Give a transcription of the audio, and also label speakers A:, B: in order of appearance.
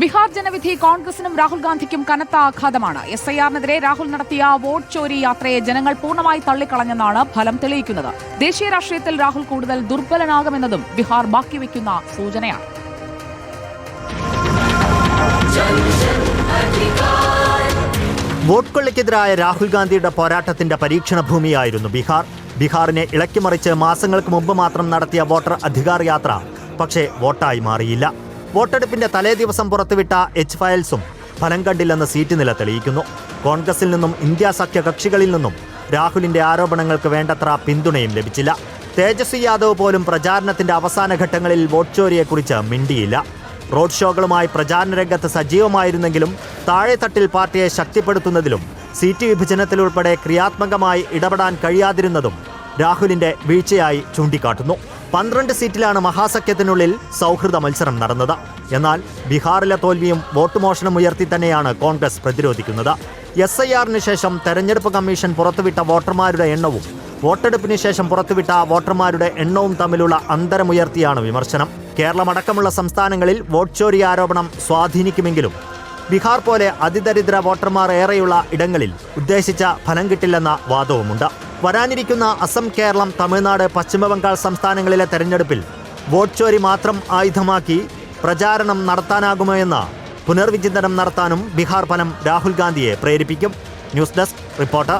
A: ബീഹാർ ജനവിധി കോൺഗ്രസിനും രാഹുൽ ഗാന്ധിക്കും കനത്ത ആഘാതമാണ്. എസ് ഐ ആറിനെതിരെ രാഹുൽ നടത്തിയ വോട്ട് ചോരി യാത്രയെ ജനങ്ങൾ പൂർണമായി തള്ളിക്കളഞ്ഞെന്നാണ് ഫലം തെളിയിക്കുന്നത്. ദേശീയ രാഷ്ട്രീയത്തിൽ രാഹുൽ കൂടുതൽ ദുർബലനാകുമെന്നതും ബാക്കി ബാക്കിവെക്കുന്ന സൂചനയാണ്.
B: വോട്ട് കൊള്ളയ്ക്കെതിരായ രാഹുൽ ഗാന്ധിയുടെ പോരാട്ടത്തിന്റെ പരീക്ഷണ ഭൂമിയായിരുന്നു ബീഹാർ. ബീഹാറിനെ ഇളക്കിമറിച്ച് മാസങ്ങൾക്ക് മുമ്പ് മാത്രം നടത്തിയ വോട്ടർ അധികാർ യാത്ര പക്ഷേ വോട്ടായി മാറിയില്ല. വോട്ടെടുപ്പിന്റെ തലേ ദിവസം പുറത്തുവിട്ട എച്ച് ഫയൽസും ഫലം കണ്ടില്ലെന്ന് സീറ്റ് നില തെളിയിക്കുന്നു. കോൺഗ്രസിൽ നിന്നും ഇന്ത്യ സഖ്യ കക്ഷികളിൽ നിന്നും രാഹുലിന്റെ ആരോപണങ്ങൾക്ക് വേണ്ടത്ര പിന്തുണയും ലഭിച്ചില്ല. തേജസ്വി യാദവ് പോലും പ്രചാരണത്തിന്റെ അവസാന ഘട്ടങ്ങളിൽ വോട്ട് ചോരിയെക്കുറിച്ച് മിണ്ടിയില്ല. റോഡ് ഷോകളുമായി പ്രചാരണ രംഗത്ത് സജീവമായിരുന്നെങ്കിലും താഴെത്തട്ടിൽ പാർട്ടിയെ ശക്തിപ്പെടുത്തുന്നതിലും സീറ്റ് വിഭജനത്തിലുൾപ്പെടെ ക്രിയാത്മകമായി ഇടപെടാൻ കഴിയാതിരുന്നതും രാഹുലിന്റെ വീഴ്ചയായി ചൂണ്ടിക്കാട്ടുന്നു. പന്ത്രണ്ട് സീറ്റിലാണ് മഹാസഖ്യത്തിനുള്ളിൽ സൗഹൃദ മത്സരം നടന്നത്. എന്നാൽ ബീഹാറിലെ തോൽവിയും വോട്ട് മോഷണം ഉയർത്തി തന്നെയാണ് കോൺഗ്രസ് പ്രതിരോധിക്കുന്നത്. എസ് ഐ ആറിന് ശേഷം തെരഞ്ഞെടുപ്പ് കമ്മീഷൻ പുറത്തുവിട്ട വോട്ടർമാരുടെ എണ്ണവും വോട്ടെടുപ്പിന് ശേഷം പുറത്തുവിട്ട വോട്ടർമാരുടെ എണ്ണവും തമ്മിലുള്ള അന്തരമുയർത്തിയാണ് വിമർശനം. കേരളമടക്കമുള്ള സംസ്ഥാനങ്ങളിൽ വോട്ട് ചോരി ആരോപണം സ്വാധീനിക്കുമെങ്കിലും ബീഹാർ പോലെ അതിദരിദ്ര വോട്ടർമാർ ഏറെയുള്ള ഇടങ്ങളിൽ ഉദ്ദേശിച്ച ഫലം കിട്ടില്ലെന്ന വാദവുമുണ്ട്. വരാനിരിക്കുന്ന അസം കേരളം തമിഴ്നാട് പശ്ചിമബംഗാൾ സംസ്ഥാനങ്ങളിലെ തെരഞ്ഞെടുപ്പിൽ വോട്ട് ചോരി മാത്രം ആയുധമാക്കി പ്രചാരണം നടത്താനാകുമോ എന്ന പുനർവിചിന്തനം നടത്താനും ബീഹാർ ഫലം രാഹുൽ ഗാന്ധിയെ പ്രേരിപ്പിക്കും. News desk reporter